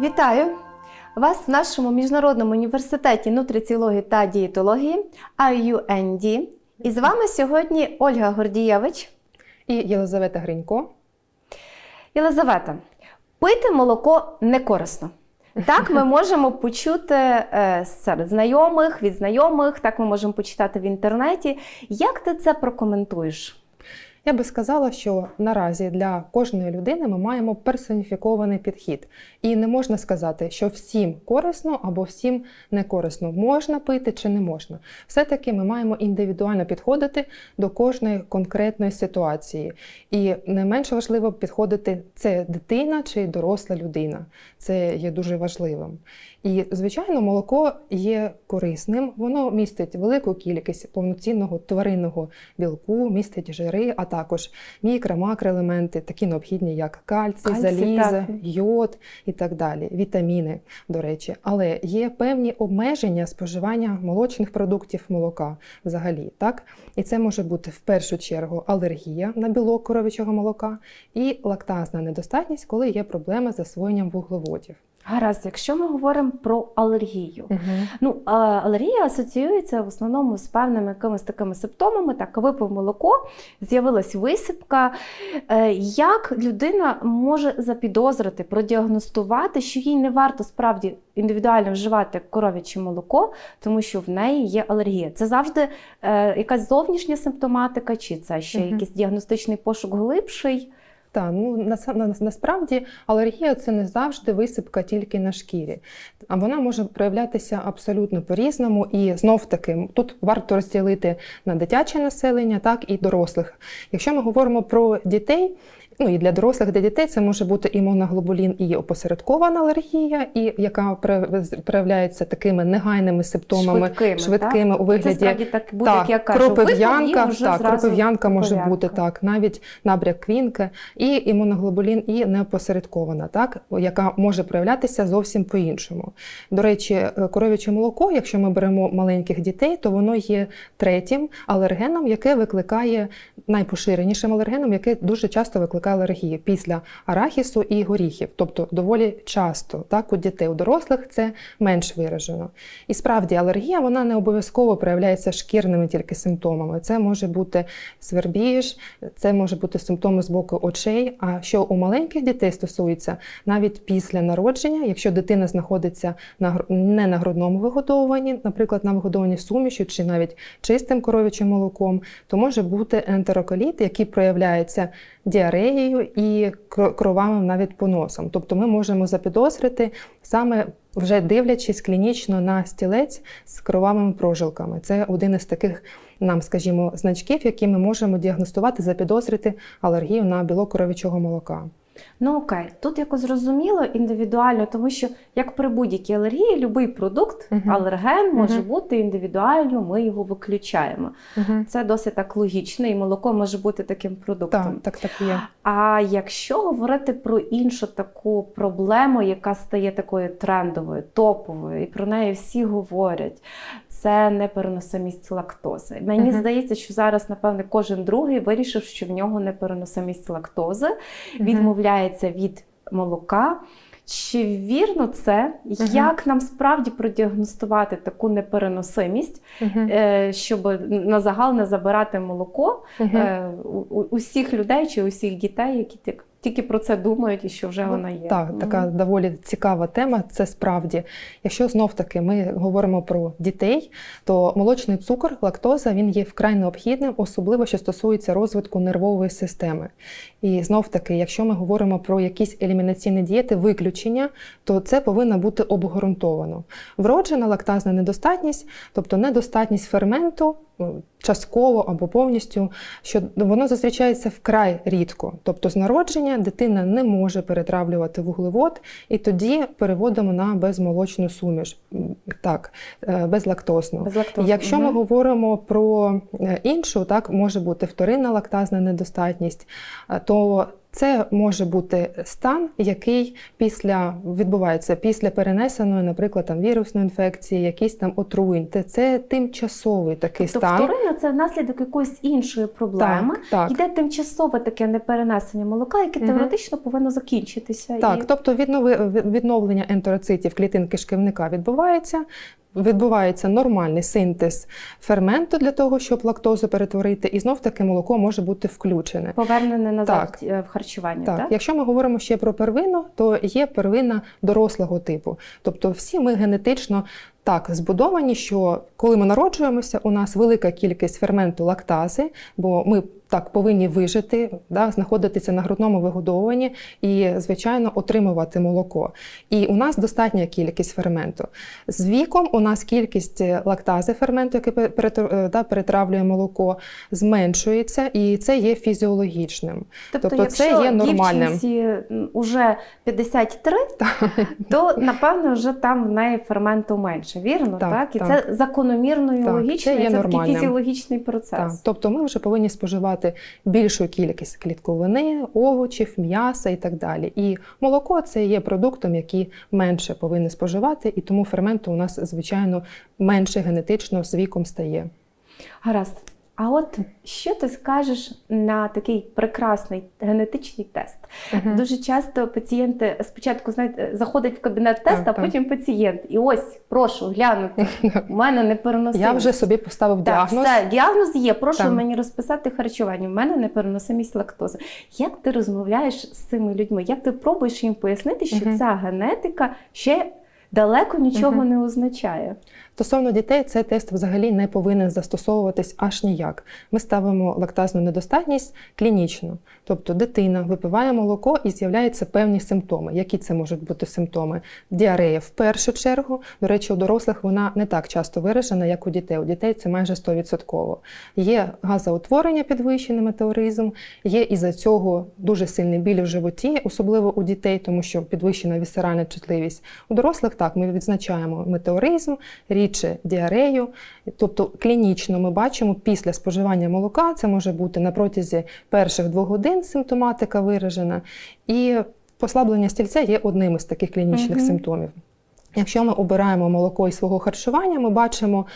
Вітаю вас в нашому міжнародному університеті нутриціології та дієтології IUND. І з вами сьогодні Ольга Гордієвич. І Єлизавета Гринько. Єлизавета, пити молоко не корисно. Так, ми можемо почути е, серед знайомих, від знайомих, так ми можемо почитати в інтернеті. Як ти це прокоментуєш? Я би сказала, що наразі для кожної людини ми маємо персоніфікований підхід. І не можна сказати, що всім корисно або всім не корисно, можна пити чи не можна. Все-таки ми маємо індивідуально підходити до кожної конкретної ситуації. І не менш важливо підходити, це дитина чи доросла людина. Це є дуже важливим. І, звичайно, молоко є корисним, воно містить велику кількість повноцінного тваринного білку, містить жири, а також мікро, макроелементи, такі необхідні, як кальцій, залізо, йод і так далі, вітаміни, до речі. Але є певні обмеження споживання молочних продуктів молока взагалі. Так? І це може бути в першу чергу алергія на білок коров'ячого молока і лактазна недостатність, коли є проблеми з засвоєнням вуглеводів. Гаразд, якщо ми говоримо про алергію, Угу. Ну, алергія асоціюється в основному з певними якимись такими симптомами. Так, випив молоко, з'явилась висипка. Е, Як людина може запідозрити, продіагностувати, що їй не варто справді індивідуально вживати коров'яче молоко, тому що в неї є алергія? Це завжди е, якась зовнішня симптоматика, чи це ще Мгм. якийсь діагностичний пошук глибший? Так, ну насправді алергія це не завжди висипка тільки на шкірі. А вона може проявлятися абсолютно по-різному. І знов таки тут варто розділити на дитяче населення, так і дорослих. Якщо ми говоримо про дітей. Ну і для дорослих, для дітей це може бути імуноглобулін і опосередкована алергія, і яка проявляється такими негайними симптомами, Швидкими, швидкими у Це вигляді справді так буде, як я кажу, кропив'янка, так, кропив'янка може бути так, навіть набряк квінки, і імуноглобулін, і неопосередкована, так, яка може проявлятися зовсім по-іншому. До речі, е, коров'яче молоко, якщо ми беремо маленьких дітей, то воно є третім алергеном, яке викликає найпоширенішим алергеном, яке дуже часто викликає алергії після арахісу і горіхів, тобто доволі часто, так, у дітей, у дорослих це менш виражено. І справді алергія вона не обов'язково проявляється шкірними тільки симптомами. Це може бути свербіж, це може бути симптоми з боку очей. А що у маленьких дітей стосується, навіть після народження, якщо дитина знаходиться на не на грудному вигодовуванні, наприклад, на вигодовуванні сумішю чи навіть чистим коров'ячим молоком, то може бути ентероколіт, який проявляється діареєю і кро- кровавим навіть поносом. Тобто ми можемо запідозрити саме вже дивлячись клінічно на стілець з кровавими прожилками. Це один із таких нам, скажімо, значків, які ми можемо діагностувати, запідозрити алергію на білок коров'ячого молока. Ну окей, тут якось зрозуміло індивідуально, тому що як при будь-якій алергії, будь-який продукт, Мгм. алерген може Мгм. бути індивідуально, ми його виключаємо. Це досить так логічно, і молоко може бути таким продуктом. Так, так, так є. А якщо говорити про іншу таку проблему, яка стає такою трендовою, топовою, і про неї всі говорять. Це непереносимість лактози. Мені Мгм. здається, що зараз, напевне, кожен другий вирішив, що в нього непереносимість лактози, Мгм. відмовляється від молока. Чи вірно це? Як нам справді продіагностувати таку непереносимість, е, щоб на загал не забирати молоко е, у, у- усіх людей чи усіх дітей, які тільки- про це думають і що вже вона є? Так, така доволі цікава тема. Це справді. Якщо знов таки ми говоримо про дітей, то молочний цукор, лактоза він є вкрай необхідним, особливо що стосується розвитку нервової системи. І знов таки, якщо ми говоримо про якісь елімінаційні дієти, виключення, то це повинно бути обґрунтовано. Вроджена лактазна недостатність, тобто недостатність ферменту. Частково або повністю, що воно зустрічається вкрай рідко. Тобто з народження дитина не може перетравлювати вуглевод, і тоді переводимо на безмолочну суміш, так, е, безлактозну. Безлактозна. Якщо ми говоримо про е, іншу, так може бути вторинна лактазна недостатність, е, то Це може бути стан, який після відбувається після перенесеної, наприклад, там вірусної інфекції, якісь там отруєнь. Це, це тимчасовий такий Тобто стан. вторинна це внаслідок якоїсь іншої проблеми. Так, так. Йде тимчасове таке неперенесення молока, яке Мгм. теоретично повинно закінчитися. Так, І... тобто відновлення ентероцитів клітин кишківника відбувається. Відбувається нормальний синтез ферменту для того, щоб лактозу перетворити, і знов таки молоко може бути включене. Повернене назад Так. е, в харчування. Так, Так, якщо ми говоримо ще про первину, то є первина дорослого типу. Тобто, всі ми генетично так збудовані, що коли ми народжуємося, у нас велика кількість ферменту лактази, бо ми так повинні вижити, да, знаходитися на грудному вигодовуванні і, звичайно, отримувати молоко. І у нас достатня кількість ферменту. З віком у нас кількість е, лактази ферменту, який е, да, перетравлює молоко, зменшується, і це є фізіологічним. Тобто, тобто це є нормальним. уже 53, то напевно вже там в неї ферменту менше, вірно? Так, Так, і так. це закономірно і Так, логічно, це є це такий фізіологічний процес. Так, тобто ми вже повинні споживати більшу кількість клітковини, овочів, м'яса і так далі. І молоко це є продуктом, який менше повинні споживати, і тому ферменту у нас, звичайно, менше генетично з віком стає. Гаразд. А от що ти скажеш на такий прекрасний генетичний тест? Дуже часто пацієнти спочатку знаєте, заходять в кабінет тест, Так, а потім пацієнт. І ось, прошу, глянути. У мене непереносимість. Я вже собі поставив Так, діагноз. все, діагноз є. Прошу Так. мені розписати харчування. У мене непереносимість лактози. Як ти розмовляєш з цими людьми? Як ти пробуєш їм пояснити, що Мгм. ця генетика ще далеко нічого Мгм. не означає? Стосовно дітей, цей тест взагалі не повинен застосовуватись аж ніяк. Ми ставимо лактазну недостатність клінічно. Тобто дитина випиває молоко і з'являються певні симптоми. Які це можуть бути симптоми? Діарея в першу чергу. До речі, у дорослих вона не так часто виражена, як у дітей. У дітей це майже 100%. Є газоутворення, підвищений метеоризм, є із-за цього дуже сильний біль в животі, особливо у дітей, тому що підвищена вісеральна чутливість. У дорослих так ми відзначаємо метеоризм, рідше діарею. Тобто клінічно ми бачимо після споживання молока, це може бути на протязі перших двох годин симптоматика виражена, і послаблення стільця є одним із таких клінічних угу. симптомів. Якщо ми обираємо молоко із свого харчування, ми бачимо.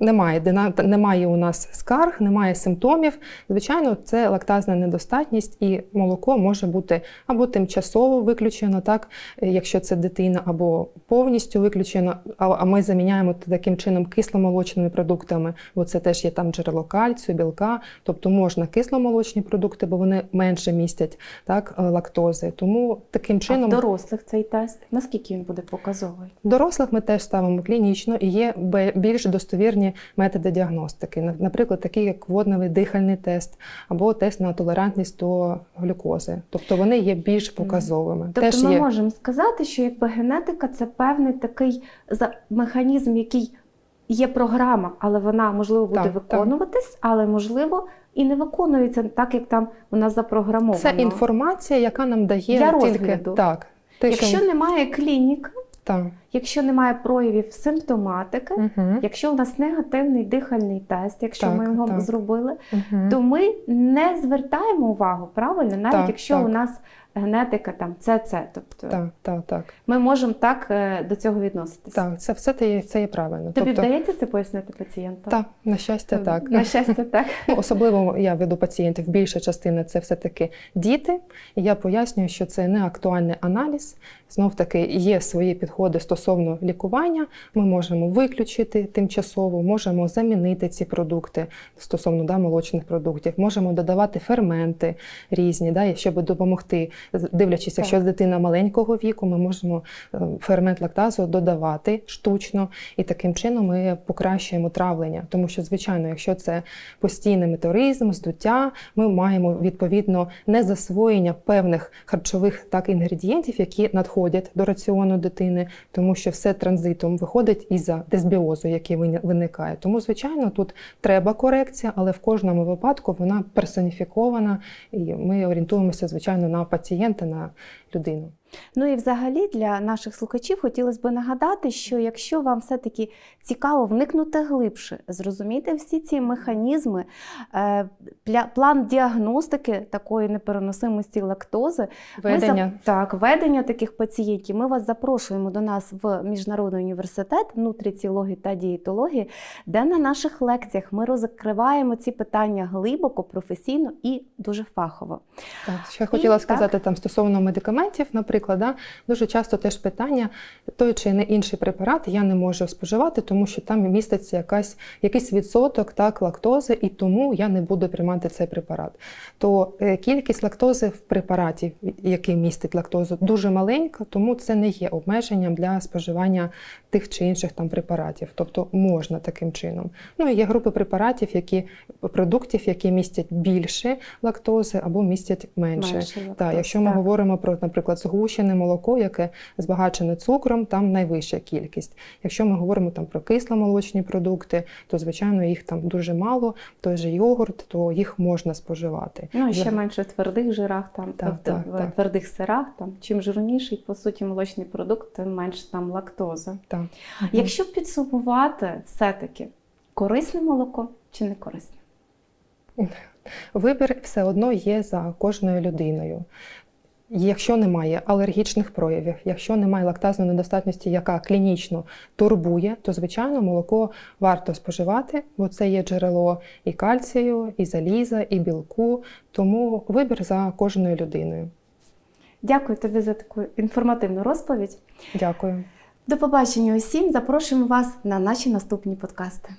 Немає, немає у нас скарг, немає симптомів. Звичайно, це лактазна недостатність, і молоко може бути або тимчасово виключено, так, якщо це дитина, або повністю виключено, а ми заміняємо таким чином кисломолочними продуктами, бо це теж є там джерело кальцію, білка. Тобто можна кисломолочні продукти, бо вони менше містять так, е, лактози. Тому таким А в чином дорослих цей тест наскільки він буде показовий? Дорослих ми теж ставимо клінічно і є більш достовірні методи діагностики, наприклад, такі як водневий дихальний тест або тест на толерантність до глюкози. Тобто вони є більш показовими. Тобто теж ми є можемо сказати, що якби генетика це певний такий механізм, який є програма, але вона можливо буде Так, виконуватись, але можливо і не виконується так, як там вона запрограмовано. це інформація, яка нам дає Для тільки розгляду. так. Те, Якщо що... немає клініки, так. Якщо немає проявів симптоматики, Угу. якщо у нас негативний дихальний тест, якщо Так, ми його так. зробили, Угу. то ми не звертаємо увагу, правильно, навіть Так, якщо так. у нас генетика там це це. Тобто Так, так, так. ми можемо так е, до цього відноситися. Так, це все це є, це є правильно. Тобі тобто, вдається це пояснити пацієнту? так, на щастя, так. На щастя, так. Ну, особливо я веду пацієнтів, більша частина це все-таки діти. І я пояснюю, що це не актуальний аналіз. Знов таки є свої підходи стосовно лікування. Ми можемо виключити тимчасово, можемо замінити ці продукти стосовно да, молочних продуктів, можемо додавати ферменти різні, да, щоб допомогти. Дивлячись, Так. якщо дитина маленького віку, ми можемо е, фермент лактазу додавати штучно, і таким чином ми покращуємо травлення. Тому що, звичайно, якщо це постійний метеоризм, здуття, ми маємо відповідно незасвоєння певних харчових так інгредієнтів, які надходять до раціону дитини, тому що все транзитом виходить із-за дисбіозу, який виникає. Тому, звичайно, тут треба корекція, але в кожному випадку вона персоніфікована, і ми орієнтуємося, звичайно, на пацієнта, на людину. Ну і взагалі для наших слухачів хотілося б нагадати, що якщо вам все-таки цікаво вникнути глибше, зрозуміти всі ці механізми, е, план діагностики такої непереносимості лактози, Ведення. за- так, ведення таких пацієнтів. Ми вас запрошуємо до нас в Міжнародний університет нутриціології та дієтології, де на наших лекціях ми розкриваємо ці питання глибоко, професійно і дуже фахово. Так, ще хотіла так. сказати там стосовно медикаментів, наприклад, да, дуже часто теж питання, той чи не інший препарат я не можу споживати, тому що там міститься якась, якийсь відсоток так, лактози, і тому я не буду приймати цей препарат. То е, кількість лактози в препараті, який містить лактозу, дуже маленька, тому це не є обмеженням для споживання тих чи інших там препаратів. Тобто можна таким чином. Ну і є групи препаратів, які продуктів, які містять більше лактози або містять менше. Менше лактоз, Так, якщо ми так. говоримо про, наприклад, згущене молоко, яке збагачене цукром, там найвища кількість. Якщо ми говоримо там про кисломолочні продукти, то звичайно їх там дуже мало. Той же йогурт, то їх можна споживати. Ну і ще менше в твердих жирах, там Так, тобто так, в так. твердих сирах. Там чим жирніший, по суті, молочний продукт, тим менше там лактози. Так. Якщо підсумувати, все-таки корисне молоко чи не корисне? Вибір все одно є за кожною людиною. Якщо немає алергічних проявів, якщо немає лактазної недостатності, яка клінічно турбує, то звичайно молоко варто споживати, бо це є джерело і кальцію, і заліза, і білку. Тому вибір за кожною людиною. Дякую тобі за таку інформативну розповідь. Дякую. До побачення усім. Запрошуємо вас на наші наступні подкасти.